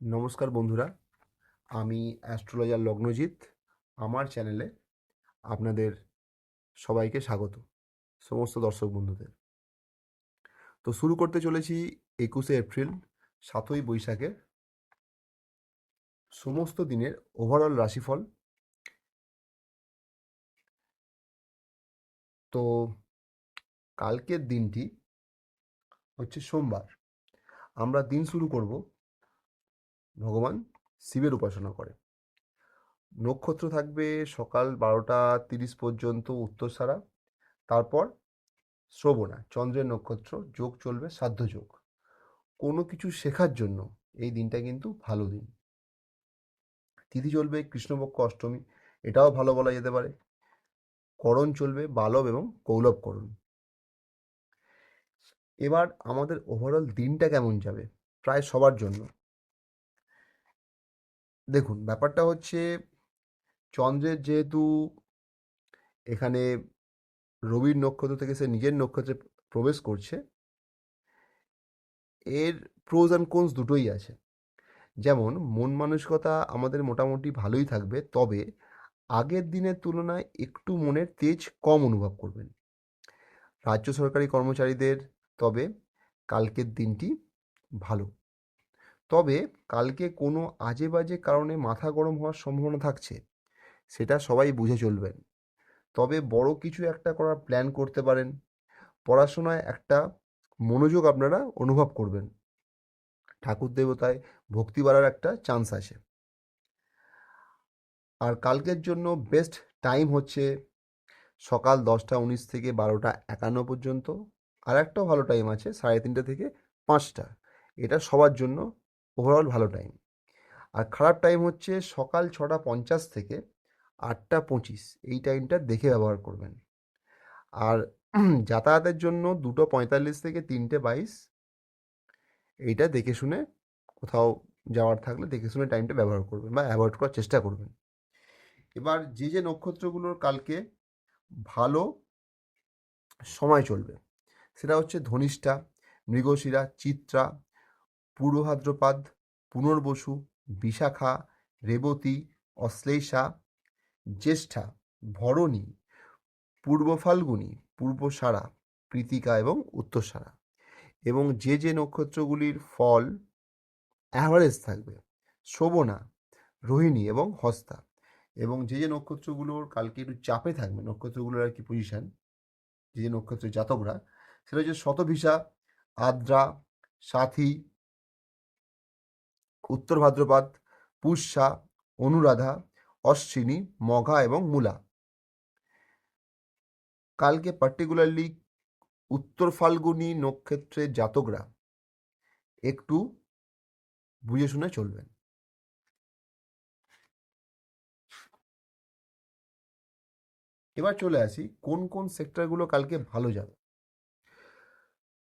নমস্কার বন্ধুরা, আমি অ্যাস্ট্রোলজার লগ্নজিৎ, আমার চ্যানেলে আপনাদের সবাইকে স্বাগত, সমস্ত দর্শক বন্ধুদের। তো শুরু করতে চলেছি একুশে এপ্রিল, সাতই বৈশাখের সমস্ত দিনের ওভারঅল রাশিফল। তো কালকের দিনটি হচ্ছে সোমবার। আমরা দিন শুরু করব ভগবান শিবের উপাসনা করে। নক্ষত্র থাকবে সকাল বারোটা তিরিশ পর্যন্ত উত্তরসারা তারপর শ্রবণা, চন্দ্রের নক্ষত্র, যোগ চলবে, সাধ্য যোগ। কোনো কিছু শেখার জন্য এই দিনটা কিন্তু ভালো দিন। তিথি চলবে কৃষ্ণপক্ষ অষ্টমী, এটাও ভালো বলা যেতে পারে। করণ চলবে বালব এবং কৌলভ করণ এবার আমাদের ওভারঅল দিনটা কেমন যাবে? প্রায় সবার জন্য। দেখুন, ব্যাপারটা হচ্ছে চন্দ্রের যেহেতু এখানে রবির নক্ষত্র থেকে সে নিজের নক্ষত্রে প্রবেশ করছে, এর প্রোজ অ্যান্ড কোনস দুটোই আছে। যেমন, মন মানসিকতা আমাদের মোটামুটি ভালোই থাকবে, তবে আগের দিনের তুলনায় একটু মনের তেজ কম অনুভব করবেন। রাজ্য সরকারি কর্মচারীদের, তবে কালকের দিনটি ভালো। তবে কালকে কোনো আজে বাজে কারণে মাথা গরম হওয়ার সম্ভাবনা থাকছে, সেটা সবাই বুঝে চলবেন। তবে বড় কিছু একটা করার প্ল্যান করতে পারেন। পড়াশোনায় একটা মনোযোগ আপনারা অনুভব করবেন। ঠাকুর দেবতায় ভক্তি বাড়ার একটা চান্স আছে। আর কালকের জন্য বেস্ট টাইম হচ্ছে সকাল দশটা উনিশ থেকে বারোটা একান্ন পর্যন্ত। আর একটাও ভালো টাইম আছে সাড়ে তিনটে থেকে পাঁচটা। এটা সবার জন্য ওভারঅল ভালো টাইম আর খারাপ টাইম হচ্ছে সকাল ছটা পঞ্চাশ থেকে আটটা পঁচিশ। এই টাইমটা দেখে ব্যবহার করবেন। আর যাতায়াতের জন্য দুটো পঁয়তাল্লিশ থেকে তিনটে বাইশ। এইটা দেখে শুনে কোথাও যাওয়ার থাকলে দেখে শুনে টাইমটা ব্যবহার করবেন বা অ্যাভয়েড করার চেষ্টা করবেন। এবার যে যে নক্ষত্রগুলোর কালকে ভালো সময় চলবে, সেটা হচ্ছে ধনিষ্ঠা, মৃগশিরা, চিত্রা পূর্ব ভাদ্রপাদ পুনর্বসু, বিশাখা, রেবতী, অশ্লেষা, জ্যেষ্ঠা, ভরণী পূর্ব ফাল্গুনী পূর্বসারা, প্রীতিকা এবং উত্তরসারা। এবং যে যে নক্ষত্রগুলির ফল অ্যাভারেজ থাকবে, শোভনা, রোহিণী এবং হস্তা। এবং যে যে নক্ষত্রগুলোর কালকে একটু চাপে থাকবে, নক্ষত্রগুলোর আর কি পজিশান যে যে নক্ষত্রের জাতকরা, সেটা হচ্ছে শতভিসা, আদ্রা, সাথী উত্তর ভাদ্রপাদ, পুষ্যা, অনুরাধা, অশ্বিনী, মঘা এবং মূলা। কালকে পার্টিকুলারলি উত্তর ফাল্গুনী নক্ষত্রের জাতকরা একটু বুঝে শুনে চলবেন। এবার চলে আসি কোন কোন সেক্টরগুলো কালকে ভালো যাবে।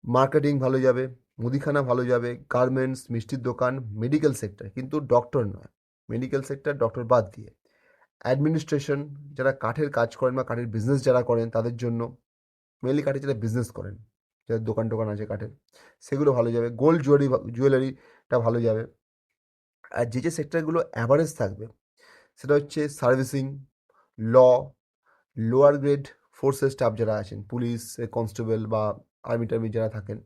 মার্কেটিং ভালো যাবে, মুদিখানা ভালো যাবে, গার্মেন্টস, মিষ্টির দোকান, মেডিকেল সেক্টর, কিন্তু ডক্টর নয়। মেডিকেল সেক্টর ডক্টর বাদ দিয়ে। অ্যাডমিনিস্ট্রেশন, যারা কাঠের কাজ করেন বা কাঠের বিজনেস যারা করেন, তাদের জন্য মেনলি কাঠের যারা বিজনেস করেন, যাদের দোকান টোকান আছে কাঠের, সেগুলো ভালো যাবে। গোল্ড জুয়েলারি জুয়েলারিটা ভালো যাবে। আর যে যে সেক্টরগুলো অ্যাভারেজ থাকবে, সেটা হচ্ছে সার্ভিসিং ল লোয়ার গ্রেড ফোর্সের স্টাফ যারা আছেন পুলিশ কনস্টেবল বা আর্মি টার্মি যারা থাকেন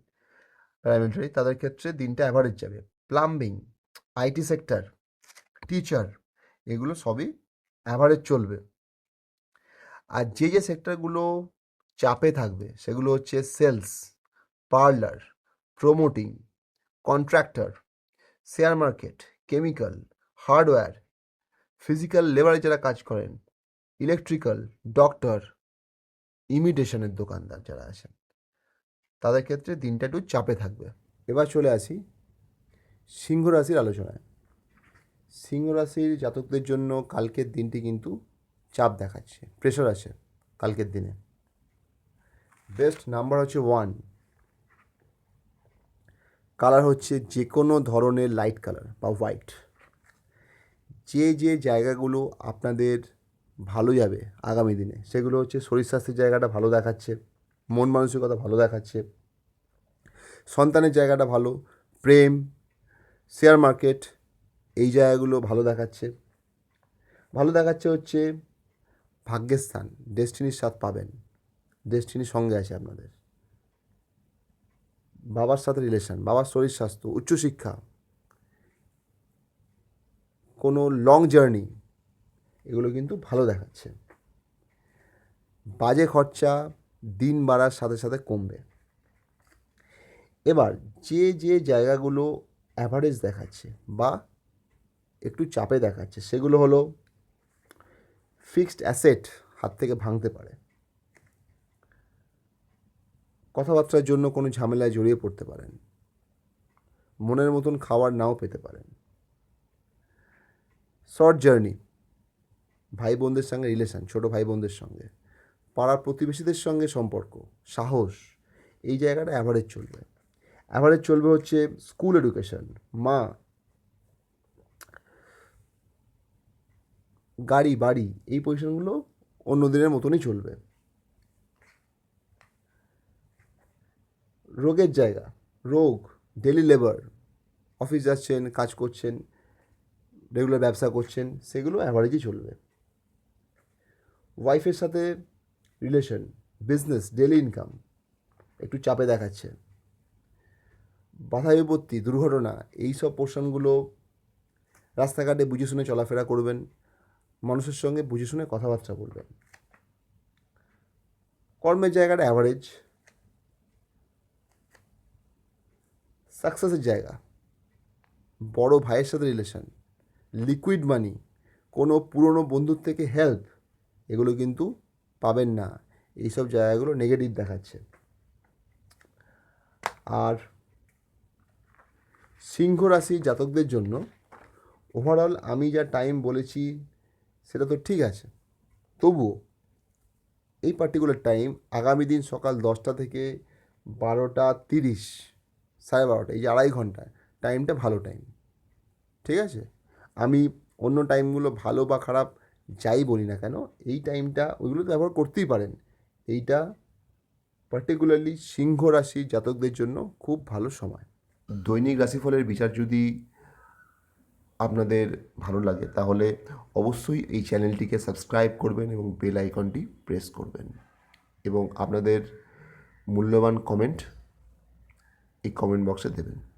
প্যারামিলিটারি তাদের ক্ষেত্রে দিনটা অ্যাভারেজ যাবে। প্লাম্বিং আইটি সেক্টর টিচার এগুলো সবই অ্যাভারেজ চলবে। আর যে যে সেক্টরগুলো চাপে থাকবে, সেগুলো হচ্ছে sales parlour promoting contractor share market chemical hardware physical লেবারে যারা কাজ করেন ইলেকট্রিক্যাল ডক্টর ইমিটেশনের দোকানদার যারা আছেন। তাদের ক্ষেত্রে দিনটা একটু চাপে থাকবে। এবার চলে আসি সিংহ রাশির আলোচনায়। সিংহ রাশির জাতকদের জন্য কালকের দিনটি কিন্তু চাপ দেখাচ্ছে প্রেশার আছে কালকের দিনে। বেস্ট নাম্বার হচ্ছে ওয়ান কালার হচ্ছে যে কোনো ধরনের লাইট কালার বা হোয়াইট যে যে জায়গাগুলো আপনাদের ভালো যাবে আগামী দিনে, সেগুলো হচ্ছে শরীর স্বাস্থ্যের জায়গাটা ভালো দেখাচ্ছে। মন মানসিকতা ভালো দেখাচ্ছে, সন্তানের জায়গাটা ভালো, প্রেম শেয়ার মার্কেট এই জায়গাগুলো ভালো দেখাচ্ছে। ভালো দেখাচ্ছে হচ্ছে ভাগ্যের স্থান ডেস্টিনির স্বাদ পাবেন ডেস্টিনির সঙ্গে আছে আপনাদের। বাবার সাথে রিলেশন বাবার শরীর স্বাস্থ্য উচ্চশিক্ষা কোনো লং জার্নি এগুলো কিন্তু ভালো দেখাচ্ছে। বাজে খরচা দিন বাড়ার সাথে সাথে কমবে। এবার যে যে জায়গাগুলো অ্যাভারেজ দেখাচ্ছে বা একটু চাপে দেখাচ্ছে, সেগুলো হলো ফিক্সড অ্যাসেট হাত থেকে ভাঙতে পারে। কথাবার্তার জন্য কোনো ঝামেলায় জড়িয়ে পড়তে পারেন। মনের মতন খাবার নাও পেতে পারেন। শর্ট জার্নি ভাই বোনদের সঙ্গে রিলেশন ছোটো ভাই বোনদের সঙ্গে। পাড়ার প্রতিবেশীদের সঙ্গে সম্পর্ক, সাহস, এই জায়গাটা অ্যাভারেজ চলবে। অ্যাভারেজ চলবে হচ্ছে স্কুল এডুকেশন মা, গাড়ি, বাড়ি, এই পজিশনগুলো অন্য দিনের মতনই চলবে। রোগের জায়গা, রোগ ডেলি লেবার অফিস যাচ্ছেন, কাজ করছেন রেগুলার ব্যবসা করছেন, সেগুলো অ্যাভারেজই চলবে। ওয়াইফের সাথে রিলেশন বিজনেস ডেলি ইনকাম একটু চাপে দেখাচ্ছে। বাধা বিপত্তি দুর্ঘটনা এই সব পোর্শনগুলো রাস্তাঘাটে বুঝে শুনে চলাফেরা করবেন, মানুষের সঙ্গে বুঝে শুনে কথাবার্তা বলবেন। কর্মের জায়গাটা অ্যাভারেজ সাকসেসের জায়গা। বড় ভাইয়ের সাথে রিলেশন লিকুইড মানি কোনো পুরনো বন্ধুর থেকে হেল্প এগুলো কিন্তু পাবেন না। এইসব জায়গাগুলো নেগেটিভ দেখাচ্ছে। আর সিংহ রাশি জাতকদের জন্য ওভারঅল আমি যা টাইম বলেছি, সেটা তো ঠিক আছে। তবুও এই পার্টিকুলার টাইম আগামী দিন সকাল দশটা থেকে বারোটা তিরিশ, সাড়ে বারোটা, এই যে আড়াই ঘণ্টা টাইমটা ভালো টাইম ঠিক আছে? আমি অন্য টাইমগুলো ভালো বা খারাপ যাই বলি না কেন, এই টাইমটা ওইগুলো তো ব্যবহার করতেই পারেন। এইটা পার্টিকুলারলি সিংহ রাশি জাতকদের জন্য খুব ভালো সময়। দৈনিক রাশিফলের বিচার যদি আপনাদের ভালো লাগে, তাহলে অবশ্যই এই চ্যানেলটিকে সাবস্ক্রাইব করবেন এবং বেল আইকনটি প্রেস করবেন। এবং আপনাদের মূল্যবান কমেন্ট এই কমেন্ট বক্সে দেবেন।